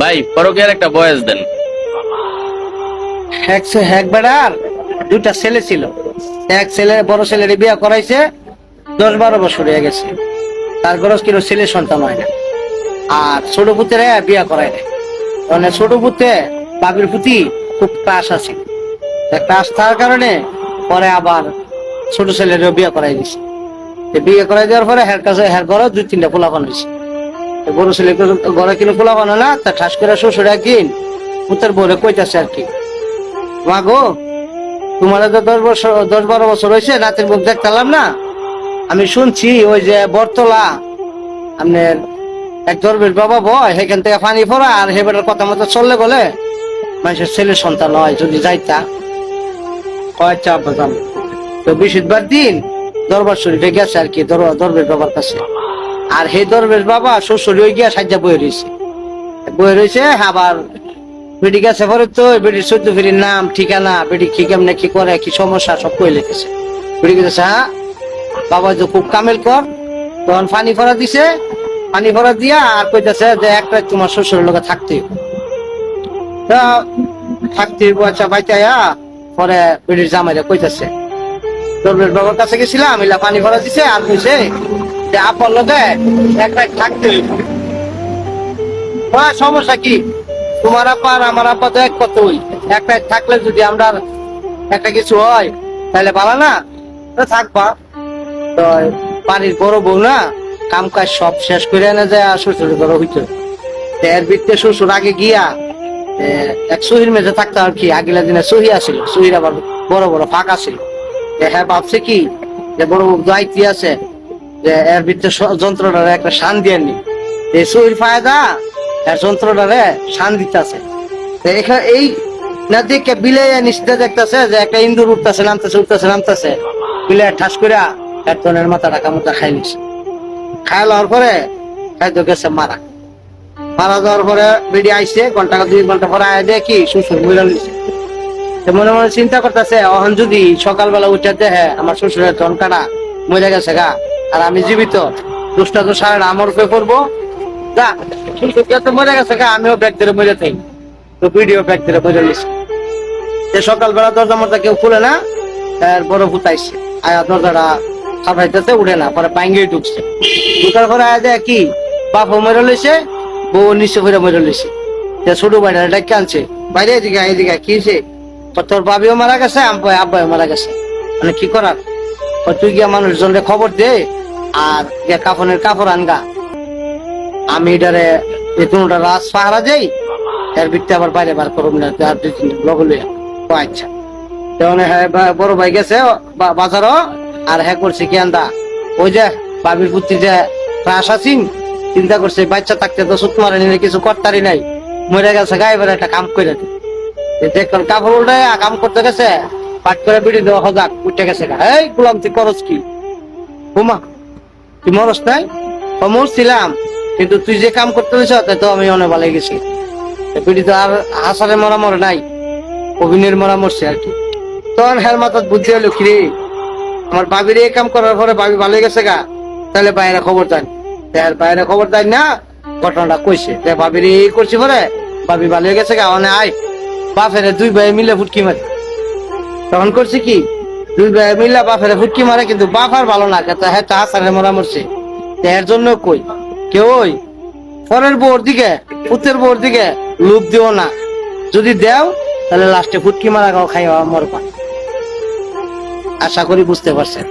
ভাই, পরকের একটা বয়স দেন। এক ছে- এক বেড়ার দুইটা ছেলে ছিল। এক ছেলে, বড় ছেলের বিয়ে করাইছে, দশ বারো বছর হয়ে গেছে। তার গরজ কিলো ছেলে সন্তান হয় না। আর ছোট পুত্রে বিয়ে করাই না মানে ছোট পুতে বাবির পুতি খুব ক্লাস আছে। ক্লাস থাকার কারণে পরে আবার ছোট ছেলেরও বিয়ে করাই দিছে। বিয়ে করাই দেওয়ার পরে হের কাছে হের ঘরে দুই তিনটা পোলাপান হয়েছে। বড় ছেলে ঘরে কিনে পোলাপান না তা ঠাস করে শ্বশুর একদিন পুত্রের বউরে কইতাছে আর কি। মা গো, তোমার তো দশ বছর, দশ বারো বছর হয়েছে, রাতের মুখ দেখতাম না? আমি শুনছি ওই যে বরতলা আপনার এক ধর্মের বাবা বয়, সেখান থেকে পানি পড়া, আর হেবেটার কথা মতো চললে গলে, মানুষের ছেলে সন্তান হয়, যদি যাইতা। কয় চাপ তো বৃহস্পতিবার দিন দরবার শরীফে গেছে আর কি দরবের বাবার কাছে। আর সেই দরবের বাবা, শ্বশুর হয়ে গিয়া সাজ্জা বয়ে রয়েছে বয়ে রয়েছে আবার বেটি গেছে পরে তো বেটির চোদ্দ ফিরির নাম, ঠিকানা, বেটি কি কেমনে কি করে, কি সমস্যা, সব কই লিখেছে। বেটি গেছে হ্যাঁ বাবা যে খুব কামেল কর, তখন পানি ফরা দিছে, পানি ফরা দিয়া আর কইতেছে যে এক রাত তোমার শ্বশুরের লোকে থাকতে তা থাকতে আচ্ছা বাইতে আয়া, পরে বেটির জামাইরা কইতেছে দরবের বাবার কাছে গেছিলাম, এলা পানি ভরা দিছে, আর কইছে যে আপন লোকে এক রাত থাকতে সমস্যা কি? তোমার আপা আর আমার আপা তো এক কত এক থাকলে যদি আমরা একটা কিছু হয়, তাহলে ভালো না? তো থাকবা। তো বাড়ির বড় বউ না কাম কাজ সব শেষ করে এনে যায় আর শ্বশুর ঘরে হইতো এর বৃত্তে শ্বশুর আগে গিয়া এক সহির মেঝে থাকতো আর কি, আগিলা দিনে সহি আসিল সহির আবার বড় বড় ফাঁকা ছিল হ্যাঁ ভাবছে কি, যে বড় বউ দায়িত্ব আছে যে এর ভিতরে যন্ত্রটারে একটা শান দিয়ে নি। এই সহির ফায়দা, এর যন্ত্রটারে শান দিতেছে। এখানে এই না দেখে বিলে দেখতেছে যে একটা ইন্দুর উঠতেছে, নামতেছে উঠতেছে, নামতেছে। বিলে ঠাস করে একজনের মাথা টাকা মাথা খাই নিছে। খাই লওয়ার পরে খাইতে গেছে মারা। মারা যাওয়ার পরে বেডি আইসে ঘণ্টা দুই ঘণ্টা পরে আয় দেখি শ্বশুর মহিলা নিছে মনে মনে চিন্তা করতেছে, অহন যদি সকালবেলা উঠে দেখে আমার শ্বশুরের ধন কাটা মরে গেছে গা আর আমি জীবিত। দুষ্টা তো সারা আমার উপরে করব যা তো মরে গেছে আমিও ব্যাগ ধরে মরে থাকি তো ভিডিও ব্যাগ ধরে মরে নিছি যে সকালবেলা দরজা মরজা কেউ খুলে না বড় ফুটাইছে আয়া দরজাটা সাফাইতেছে, উঠে না, পরে পাঙ্গিয়ে ঢুকছে। ঢুকার পরে আয়া দেয় কি, বাপও মেরে লইছে বউ নিচে করে মেরে লইছে। যে ছোট বাইরে ডাকে আনছে, বাইরে এদিকে এদিকে কি হয়েছে তোর বাবিও মারা গেছে আব্বাই মারা গেছে। মানে কি করার? তুই গিয়া মানুষজনকে খবর দে আর গিয়া কাফনের কাপড় আনগা, আমি এটারে যে কোনোটা রাজ পাহারা যাই এর ভিত্তি আবার বাইরে বার করুন না আর দুই তিন লগ আচ্ছা। হ্যাঁ বড় ভাই গেছে বাজারও, আর হ্যাঁ করছে কি আন্দা? ওই যে বাবির পুত্রি যে ক্রাশ আছিন, চিন্তা করছে, বাচ্চা থাকতে তো সুত মারে নিলে কিছু করতারি নাই। মরে গেছে, গায়ে একটা কাম করে দে দেখুন কাপড় উল্টায় কাম করতে গেছে, পাট করে বিড়ি দেওয়া হজাক, উঠে গেছে এই, গুলাম তুই করস কি? হুমা। তুই মরস নাই? মরছিলাম। কিন্তু তুই যে কাম করতে দিছ তো আমি অনেক ভালো গেছি। বিড়ি তো আর হাসারে মরা মরে নাই। অভিনয়ের মরা মরছে আর কি। তখন হের মাথার বুদ্ধি হলো, কি রে? আমার বাবির এই কাম করার পরে বাবি ভালো গেছে গা। তাহলে বাইরে খবর দেন। তার বাইরে খবর দেন না, ঘটনাটা কইছে। তাই বাবির এই করছি পরে বাবি ভালো গেছে গা মানে আয়। বাপের দুই ভাই মিলে ফুটকি মারে। তখন করছে কি? দুই ভাই মিলে বাপের ফুটকি মারে, কিন্তু বাপ আর ভালো না কে হ্যাঁ তা হাসারে মরা মরছে এর জন্য কই? কেউ ওই? পরের বোর দিকে, পুতের বোর দিকে লোভ দিও না। যদি দেও, তাহলে লাস্টে ফুটকি মারা গাও খাই মরবা। আশা করি বুঝতে পারছেন।